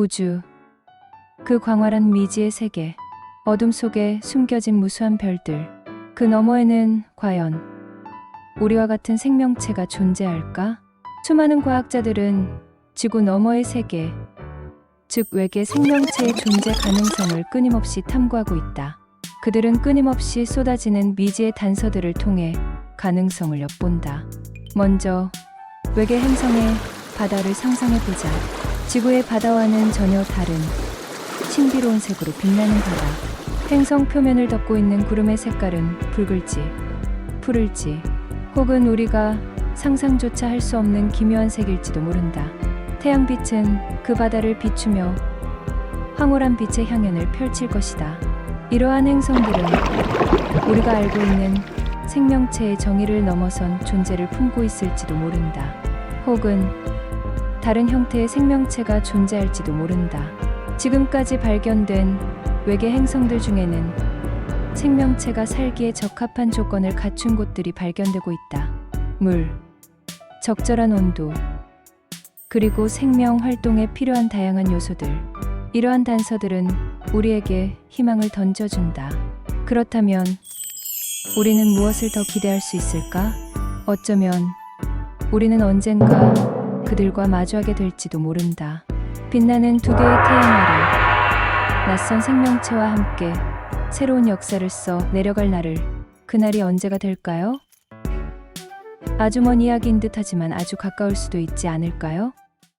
우주. 그 광활한 미지의 세계. 어둠 속에 숨겨진 무수한 별들. 그 너머에는 과연 우리와 같은 생명체가 존재할까? 수많은 과학자들은 지구 너머의 세계, 즉 외계 생명체의 존재 가능성을 끊임없이 탐구하고 있다. 그들은 끊임없이 쏟아지는 미지의 단서들을 통해 가능성을 엿본다. 먼저 외계 행성의 바다를 상상해 보자. 지구의 바다와는 전혀 다른 신비로운 색으로 빛나는 바다. 행성 표면을 덮고 있는 구름의 색깔은 붉을지, 푸를지, 혹은 우리가 상상조차 할 수 없는 기묘한 색일지도 모른다. 태양빛은 그 바다를 비추며 황홀한 빛의 향연을 펼칠 것이다. 이러한 행성들은 우리가 알고 있는 생명체의 정의를 넘어선 존재를 품고 있을지도 모른다. 혹은 다른 형태의 생명체가 존재할지도 모른다. 지금까지 발견된 외계 행성들 중에는 생명체가 살기에 적합한 조건을 갖춘 곳들이 발견되고 있다. 물, 적절한 온도, 그리고 생명 활동에 필요한 다양한 요소들. 이러한 단서들은 우리에게 희망을 던져준다. 그렇다면 우리는 무엇을 더 기대할 수 있을까? 어쩌면 우리는 언젠가 그들과 마주하게 될지도 모른다. 빛나는 두 개의 태양 아래 낯선 생명체와 함께 새로운 역사를 써 내려갈 날을 그날이 언제가 될까요? 아주 먼 이야기인 듯하지만 아주 가까울 수도 있지 않을까요?